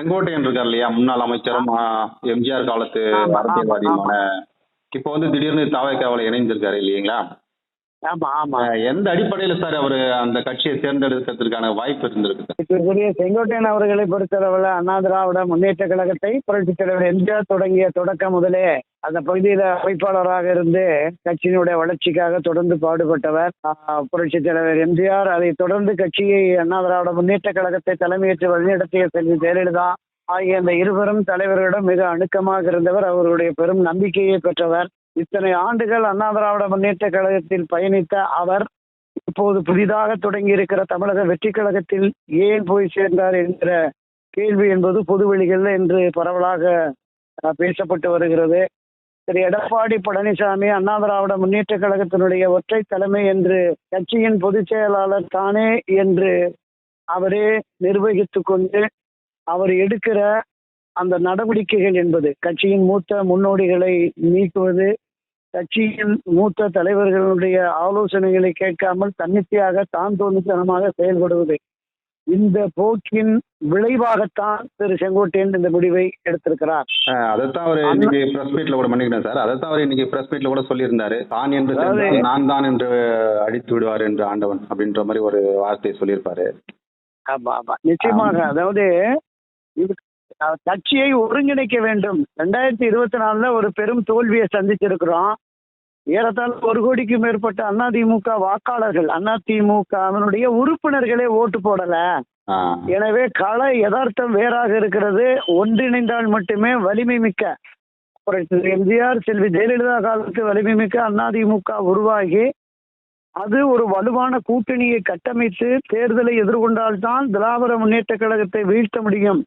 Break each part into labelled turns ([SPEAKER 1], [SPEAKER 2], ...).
[SPEAKER 1] செங்கோட்டையன் இருக்கார் இல்லையா? முன்னாள் அமைச்சரும் எம்ஜிஆர் காலத்து அரசியல்வாதியுமான இப்போ வந்து திடீர்னு தாவேக்காவில் இணைந்திருக்காரு இல்லைங்களா?
[SPEAKER 2] ஆமா ஆமா.
[SPEAKER 1] எந்த அடிப்படையில் சார் அவர் அந்த கட்சியை தேர்ந்தெடுக்கிறதுக்கான வாய்ப்பு இருந்திருக்கு
[SPEAKER 2] செங்கோட்டையன் அவர்களை பொறுத்தளவில் அண்ணா திராவிட முன்னேற்ற கழகத்தை புரட்சித் தலைவர் எம்ஜிஆர் தொடங்கிய தொடக்கம் முதலே அந்த பகுதியில் அமைப்பாளராக இருந்து கட்சியினுடைய வளர்ச்சிக்காக தொடர்ந்து பாடுபட்டவர். புரட்சி புரட்சித் தலைவர் எம்ஜிஆர். அதை தொடர்ந்து கட்சியை அண்ணா திராவிட முன்னேற்ற கழகத்தை தலைமையேற்று வழிநடத்திய செல்வி ஜெயலலிதா ஆகிய அந்த இருவரும் தலைவர்களிடம் மிக அணுக்கமாக இருந்தவர். அவருடைய பெரும் நம்பிக்கையை பெற்றவர். இத்தனை ஆண்டுகள் அண்ணா திராவிட முன்னேற்ற கழகத்தில் பயணித்த அவர் இப்போது புதிதாக தொடங்கி இருக்கிற தமிழக வெற்றி கழகத்தில் ஏன் போய் சேர்ந்தார் என்கிற கேள்வி என்பது பொதுவெளிகளில் என்று பரவலாக பேசப்பட்டு வருகிறது. திரு எடப்பாடி பழனிசாமி அண்ணா திராவிட முன்னேற்ற கழகத்தினுடைய ஒற்றை தலைமை என்று கட்சியின் பொதுச் செயலாளர் தானே என்று அவரே நிர்வகித்து கொண்டு அவர் எடுக்கிற அந்த நடவடிக்கைகள் என்பது கட்சியின் மூத்த முன்னோடிகளை நீக்குவது கட்சியின் மூத்த தலைவர்களுடைய ஆலோசனைகளை கேட்காமல் தன்னிச்சையாக தான் தோன்றித்தனமாக செயல்படுவது இந்த போக்கின் விளைவாகத்தான் திரு செங்கோட்டையன் இந்த முடிவை எடுத்திருக்கிறார்.
[SPEAKER 1] அதைத்தான் அவர் இன்னைக்கு பிரஸ் மீட்ல கூட மன்னிக்கிறேன் சார். அதைத்தான் அவர் இன்னைக்கு பிரஸ் மீட்ல கூட சொல்லியிருந்தாரு. தான் என்று நான் தான் என்று அடித்து விடுவார் என்று ஆண்டவன் அப்படின்ற மாதிரி ஒரு வார்த்தையை சொல்லியிருப்பாரு.
[SPEAKER 2] ஆமா ஆமா. நிச்சயமாக. அதாவது கட்சியை ஒருங்கிணைக்க வேண்டும். ரெண்டாயிரத்தி இருபத்தி நாலுல ஒரு பெரும் தோல்வியை சந்திச்சிருக்கிறோம். ஏறத்தாழ ஒரு கோடிக்கு மேற்பட்ட அதிமுக வாக்காளர்கள் அதிமுக அதனுடைய உறுப்பினர்களே ஓட்டு போடல. எனவே கள யதார்த்தம் வேறாக இருக்கிறது. ஒன்றிணைந்தால் மட்டுமே வலிமை மிக்க. எம்ஜிஆர் செல்வி ஜெயலலிதா காலத்து வலிமை மிக்க அதிமுக உருவாகி அது ஒரு வலுவான கூட்டணியை கட்டமைத்து தேர்தலை எதிர்கொண்டால்தான் திராவிட முன்னேற்ற கழகத்தை வீழ்த்த முடியும்.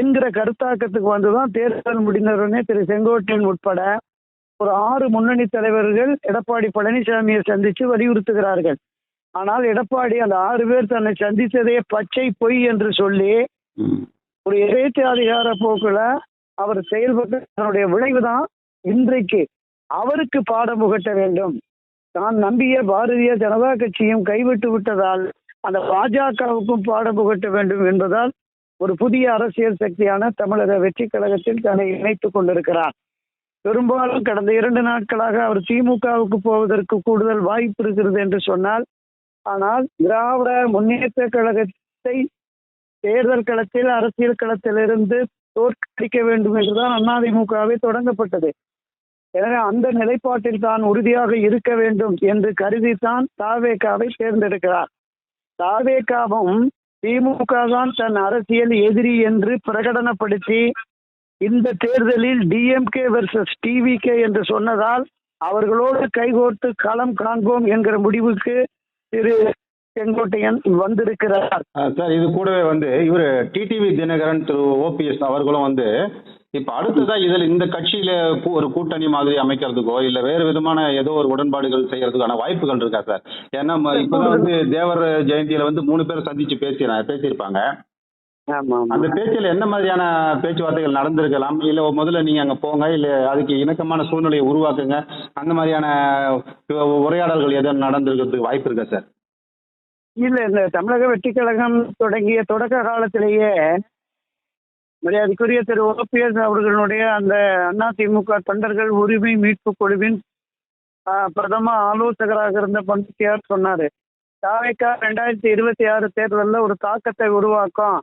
[SPEAKER 2] என்கிற கருத்தாக்கத்துக்கு வந்துதான் தேர்தல் முடிந்தவுடனே திரு செங்கோட்டையன் உட்பட ஒரு ஆறு முன்னணி தலைவர்கள் எடப்பாடி பழனிசாமியை சந்தித்து வலியுறுத்துகிறார்கள். ஆனால் எடப்பாடி அந்த ஆறு பேர் தன்னை சந்தித்ததே பச்சை பொய் என்று சொல்லி. ஒரு இறைச்சி அதிகார போக்குல அவர் செயல்பட்டு அதனுடைய விளைவுதான் இன்றைக்கு அவருக்கு பாடம் புகட்ட வேண்டும். தான் நம்பிய பாரதிய ஜனதா கட்சியும் கைவிட்டு விட்டதால் அந்த பாஜகவுக்கும் பாடம் புகட்ட வேண்டும் என்பதால் ஒரு புதிய அரசியல் சக்தியான தமிழக வெற்றி கழகத்தில் தன்னை இணைத்துக் கொண்டிருக்கிறார். பெரும்பாலும் கடந்த இரண்டு நாட்களாக அவர் திமுகவுக்கு போவதற்கு கூடுதல் வாய்ப்பு இருக்கிறது என்று சொன்னால் ஆனால் திராவிட முன்னேற்ற கழகத்தை தேர்தல் களத்தில் அரசியல் களத்திலிருந்து தோற்கடிக்க வேண்டும் என்றுதான் அதிமுகவை தொடங்கப்பட்டது. எனவே அந்த நிலைப்பாட்டில் தான் உறுதியாக இருக்க வேண்டும் என்று கருதித்தான் தாவேகாவை தேர்ந்தெடுக்கிறார். தாவேகாவும் திமுக தான் தன் அரசியல் எதிரி என்று பிரகடனப்படுத்தி இந்த தேர்தலில் டிஎம்கே வெர்சஸ் டிவிகே என்று சொன்னதால் அவர்களோடு கைகோர்த்து களம் காண்போம் என்கிற முடிவுக்கு திரு செங்கோட்டையன் வந்திருக்கிறார்.
[SPEAKER 1] சார் இது கூடவே வந்து இவர் டிடிவி தினகரன் திரு ஓபிஎஸ் அவர்களும் வந்து இப்ப அடுத்ததா இதில் இந்த கட்சியில ஒரு கூட்டணி மாதிரி அமைக்கிறதுக்கோ இல்ல வேறு விதமான ஏதோ ஒரு உடன்பாடுகள் செய்யறதுக்கான வாய்ப்புகள் இருக்கா சார்? ஏன்னா இப்பதான் வந்து தேவர் ஜெயந்தியில வந்து மூணு பேர் சந்திச்சு பேசி பேசியிருப்பாங்க. அந்த பேச்சில் என்ன மாதிரியான பேச்சுவார்த்தைகள் நடந்திருக்கலாம்? இல்ல முதல்ல நீங்க அங்க போங்க இல்ல அதுக்கு இணக்கமான சூழ்நிலையை உருவாக்குங்க. அந்த மாதிரியான உரையாடல்கள் எதுவும் நடந்திருக்கிறதுக்கு வாய்ப்பு இருக்கா சார்?
[SPEAKER 2] இல்ல இந்த தமிழக வெற்றி கழகம் தொடங்கிய தொடக்க காலத்திலேயே மரியாதைக்குரிய திரு ஓபிஎஸ் அவர்களுடைய அந்த அதிமுக தொண்டர்கள் உரிமை மீட்பு குழுவின் பிரதம ஆலோசகராக இருந்த பண்டியார் சொன்னாரு தாவேக்கா ரெண்டாயிரத்தி இருபத்தி ஆறு தேர்தலில் ஒரு தாக்கத்தை உருவாக்கும்.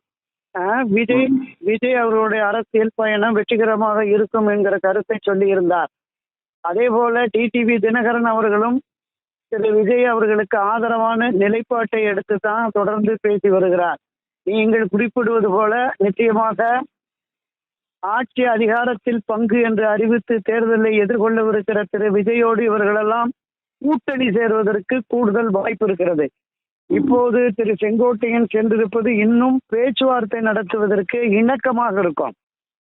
[SPEAKER 2] விஜய் விஜய் அவர்களுடைய அரசியல் பயணம் வெற்றிகரமாக இருக்கும் என்கிற கருத்தை சொல்லியிருந்தார். அதே போல டிடிவி தினகரன் அவர்களும் திரு. விஜய் அவர்களுக்கு ஆதரவான நிலைப்பாட்டை எடுத்து தான் தொடர்ந்து பேசி வருகிறார். நீங்கள் குறிப்பிடுவது போல நிச்சயமாக ஆட்சி அதிகாரத்தில் பங்கு என்று அறிவித்து தேர்தலை எதிர்கொள்ளவிருக்கிற திரு. விஜயோடு இவர்களெல்லாம் கூட்டணி சேர்வதற்கு கூடுதல் வாய்ப்பு இருக்கிறது. இப்போது திரு செங்கோட்டையன் சென்றிருப்பது இன்னும் பேச்சுவார்த்தை நடத்துவதற்கு இணக்கமாக இருக்கும்.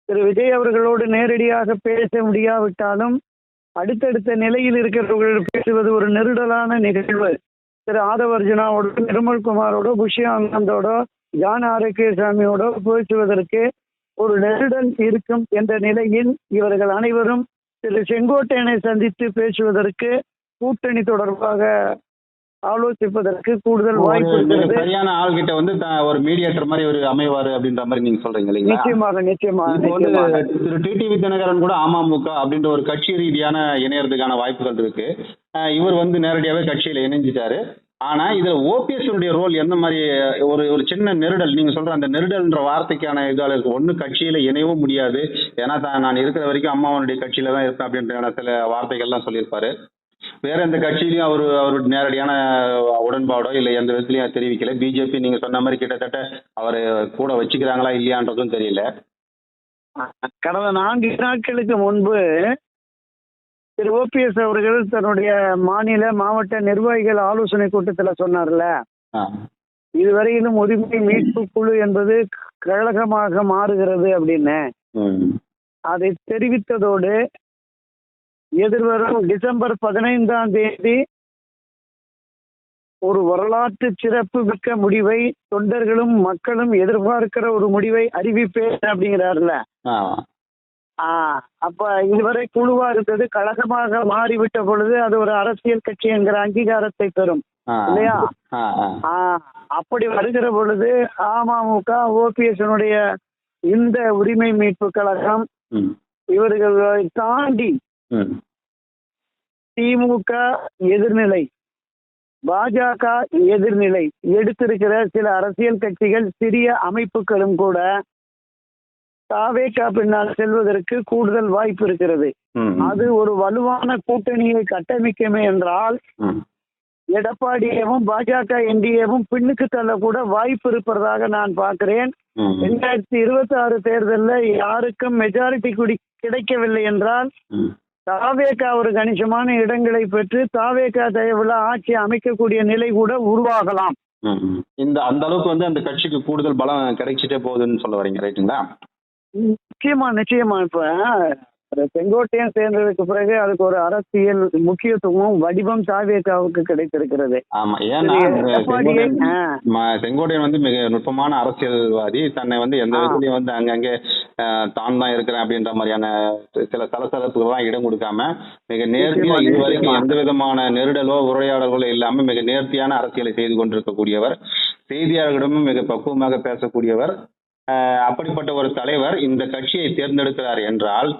[SPEAKER 2] திரு விஜய் அவர்களோடு நேரடியாக பேச முடியாவிட்டாலும் அடுத்தடுத்த நிலையில் இருக்கிறவர்கள் பேசுவது ஒரு நெருடலான நிகழ்வு. திரு ஆதவர்ஜுனாவோட நிர்மல்குமாரோட குமாரோட ஆனந்தோட ஜான் ஆரோக்கியசாமியோட பேசுவதற்கு ஒரு நெருடல் இருக்கும் என்ற நிலையில் இவர்கள் அனைவரும் திரு செங்கோட்டையனை சந்தித்து பேசுவதற்கு கூட்டணி தொடர்பாக ஆலோசிப்பதற்கு கூடுதல் வாய்ப்பு இருக்கிறது.
[SPEAKER 1] சரியான ஆள்கிட்ட வந்து த- ஒரு மீடியேட்டர் மாதிரி ஒரு அமைவாரு அப்படின்ற மாதிரி நீங்க சொல்றீங்க இல்லைங்களா?
[SPEAKER 2] நிச்சயமாக நிச்சயமாக
[SPEAKER 1] வந்து திரு டிடிவி தினகரன் கூட அமமுக அப்படின்ற ஒரு கட்சி ரீதியான இணையறதுக்கான வாய்ப்புகள் இருக்கு. இவர் வந்து நேரடியாவே கட்சியில இணைஞ்சிட்டாரு. ஆனா இதுல ஓபிஎஸ் ரோல் எந்த மாதிரி ஒரு ஒரு சின்ன நெருடல் நீங்க சொல்ற அந்த நெருடல்ன்ற வார்த்தைக்கான இதால இருக்கு. ஒண்ணு கட்சியில இணையவும் முடியாது. ஏன்னா நான் இருக்கிற வரைக்கும் அம்மாவனுடைய கட்சியில தான் இருப்பேன் அப்படின்ற சில வார்த்தைகள்லாம் சொல்லியிருப்பாரு. வேற எந்த கட்சியிலையும் அவர் அவர் நேரடியான உடன்பாடோ இல்லை எந்த விதத்துலையும் தெரிவிக்கல பிஜேபி நீங்க சொன்ன மாதிரி கிட்டத்தட்ட அவர் கூட வச்சுக்கிறாங்களா இல்லையான்றதும் தெரியல
[SPEAKER 2] கடந்த நான்கு நாட்களுக்கு முன்பு திரு ஓபிஎஸ் அவர்கள் தன்னுடைய மாநில மாவட்ட நிர்வாகிகள் ஆலோசனை கூட்டத்தில் சொன்னார்ல. இதுவரையிலும் உரிமை மீட்பு குழு என்பது கழகமாக மாறுகிறது அப்படின்னு. அதை தெரிவித்ததோடு எதிர்வரும் டிசம்பர் பதினைந்தாம் தேதி ஒரு வரலாற்று சிறப்பு மிக்க முடிவை தொண்டர்களும் மக்களும் எதிர்பார்க்கிற ஒரு முடிவை அறிவிப்பேன் அப்படிங்கிறாருல அப்ப இதுவரை குழுவா இருந்தது கழகமாக மாறிவிட்ட பொழுது அது ஒரு அரசியல் கட்சி என்கிற அங்கீகாரத்தை பெறும். இல்லையா? அப்படி வருகிற பொழுது அமமுக ஓபிஎஸ் இந்த உரிமை மீட்பு கழகம். இவர்களை தாண்டி. திமுக எதிர்நிலை பாஜக எதிர்நிலை எடுத்திருக்கிற சில அரசியல் கட்சிகள் சிறிய அமைப்புகளும் கூட தாவேகா பின்னால் செல்வதற்கு கூடுதல் வாய்ப்பு இருக்கிறது. அது ஒரு வலுவான கூட்டணியை கட்டமைக்குமே என்றால். எடப்பாடியவும் பாஜக என்டிஏவும் பின்னுக்கு தள்ளக்கூட வாய்ப்பு இருப்பதாக நான் பார்க்கிறேன். ரெண்டாயிரத்தி இருபத்தி ஆறு தேர்தலில் யாருக்கும் மெஜாரிட்டி குடி கிடைக்கவில்லை என்றால்
[SPEAKER 1] ம்.
[SPEAKER 2] தாவேகா ஒரு கணிசமான இடங்களை பெற்று தாவேகா தயவுல ஆட்சி அமைக்கக்கூடிய நிலை கூட உருவாகலாம்.
[SPEAKER 1] இந்த அந்த அளவுக்கு வந்து அந்த கட்சிக்கு கூடுதல் பலம் கிடைச்சிட்டே போகுதுன்னு சொல்ல வரீங்க ரைட்டுங்களா
[SPEAKER 2] நிச்சயமா நிச்சயமா இப்ப செங்கோட்டையன் சேர்ந்ததுக்கு பிறகு அதுக்கு ஒரு அரசியல் முக்கியத்துவம் வடிவம் தாவேகாவுக்கு கிடைத்திருக்கிறது
[SPEAKER 1] ஆமா ஏன்னா செங்கோட்டையன் வந்து மிக நுட்பமான அரசியல்வாதி தன்னை வந்து எந்த. விதத்துலயும் வந்து அங்கங்கே தான் தான் இருக்கிறேன் அப்படின்ற மாதிரியான சில சலசலப்புகள்லாம் இடம் கொடுக்காம மிக நேர்த்தியா இதுவரைக்கும். எந்த விதமான நெருடலோ உரையாடல்களோ இல்லாம மிக நேர்த்தியான அரசியலை செய்து கொண்டிருக்கக்கூடியவர் செய்தியாளர்களிடமும் மிக பக்குவமாக பேசக்கூடியவர் அப்படிப்பட்ட ஒரு தலைவர் இந்த கட்சியை தேர்ந்தெடுக்கிறார் என்றால்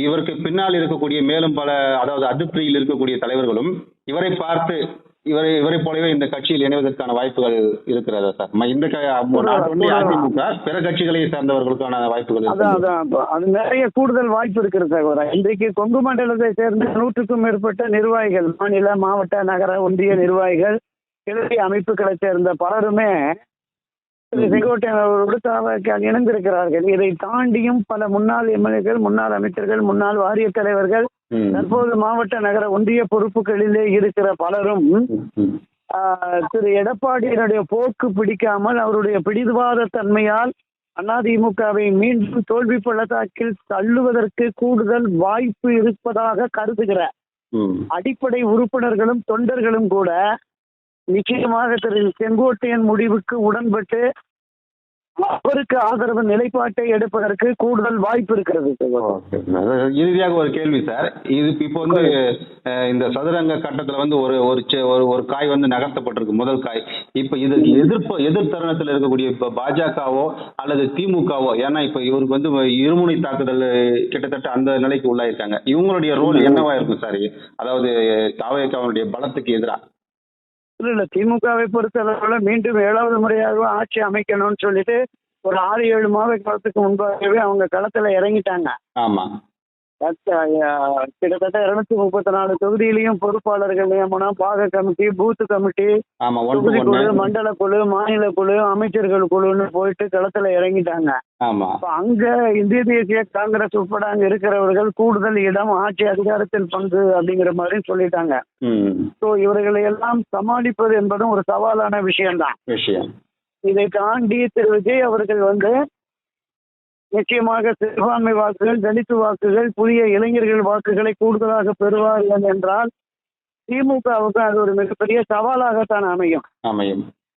[SPEAKER 1] இவருக்கு பின்னால் இருக்கக்கூடிய மேலும் பல அதாவது அதிருப்தியில் இருக்கக்கூடிய தலைவர்களும் இவரை பார்த்து இவரை இவரை போலவே இந்த கட்சியில் இணைவதற்கான வாய்ப்புகள் இருக்கிறதா சார்? இந்த அதிமுக பிற கட்சிகளை சார்ந்தவர்களுக்கான வாய்ப்புகள்
[SPEAKER 2] அது நிறைய கூடுதல் வாய்ப்பு இருக்கிறது சகோதரா இன்றைக்கு கொங்கு மண்டலத்தை சேர்ந்த நூற்றுக்கும் மேற்பட்ட நிர்வாகிகள் மாநில மாவட்ட நகர ஒன்றிய நிர்வாகிகள் கிளை அமைப்புகளை சேர்ந்த பலருமே. செங்கோட்டையன் அவர்களோடு இணைந்திருக்கிறார்கள். இதை தாண்டியும் பல முன்னாள் எம்எல்ஏக்கள் முன்னாள் அமைச்சர்கள் முன்னாள் வாரிய தலைவர்கள். தற்போது மாவட்ட நகர ஒன்றிய பொறுப்புகளிலே இருக்கிற பலரும் திரு எடப்பாடியினுடைய போக்கு பிடிக்காமல் அவருடைய பிடிவாத தன்மையால் அதிமுகவை மீண்டும் தோல்வி பள்ளத்தாக்கில் தள்ளுவதற்கு கூடுதல் வாய்ப்பு இருப்பதாக கருதுகிற. அடிப்படை உறுப்பினர்களும் தொண்டர்களும் கூட நிச்சயமாக திரு செங்கோட்டையன் முடிவுக்கு உடன்பட்டு அவருக்கு ஆதரவு நிலைப்பாட்டை எடுப்பதற்கு கூடுதல் வாய்ப்பு இருக்கிறது.
[SPEAKER 1] இறுதியாக ஒரு கேள்வி சார். இது இப்போ வந்து இந்த சதுரங்க கட்டத்துல வந்து ஒரு ஒரு செ- ஒரு ஒரு காய் வந்து நகர்த்தப்பட்டிருக்கு முதல் காய். இப்போ இது எதிர்ப்பு எதிர் தருணத்தில் இருக்கக்கூடிய இப்போ பாஜகவோ அல்லது திமுகவோ ஏன்னா இப்போ இவருக்கு வந்து இருமுனை தாக்குதல் கிட்டத்தட்ட அந்த நிலைக்கு உள்ளாயிருக்காங்க. இவங்களுடைய ரோல் என்னவா இருக்கும் சார்? அதாவது தாவேக்காவுடைய பலத்துக்கு எதிராக
[SPEAKER 2] இல்ல இல்ல திமுகவை பொறுத்தளவுல மீண்டும் ஏழாவது முறையாக ஆட்சி அமைக்கணும்னு சொல்லிட்டு ஒரு ஆறு ஏழு மாத காலத்துக்கு முன்பாகவே அவங்க களத்துல இறங்கிட்டாங்க.
[SPEAKER 1] ஆமா.
[SPEAKER 2] கிட்டத்தட்ட இருநூத்தி முப்பத்தி நாலு தொகுதியிலையும் பொறுப்பாளர்கள் நியமனம் பாக கமிட்டி பூத் கமிட்டி தொகுதி குழு மண்டல குழு மாநில குழு அமைச்சர்கள் குழுன்னு போயிட்டு களத்துல இறங்கிட்டாங்க. அங்க இந்திய தேசிய காங்கிரஸ் உட்பட அங்க இருக்கிறவர்கள் கூடுதல் இடம் ஆட்சி அதிகாரத்தில் பங்கு அப்படிங்கிற மாதிரி சொல்லிட்டாங்க. ஸோ இவர்களை எல்லாம் சமாளிப்பது என்பதும் ஒரு சவாலான விஷயம்தான்.
[SPEAKER 1] விஷயம்.
[SPEAKER 2] இதை தாண்டி திரு விஜய் அவர்கள் வந்து நிச்சயமாக சிறுபான்மை வாக்குகள் தலித்து வாக்குகள் புதிய இளைஞர்கள் வாக்குகளை கூடுதலாக பெறுவார்கள் என்றால் திமுகவுக்கு அது ஒரு மிகப்பெரிய சவாலாகத்தான் அமையும்.
[SPEAKER 1] அமையும்.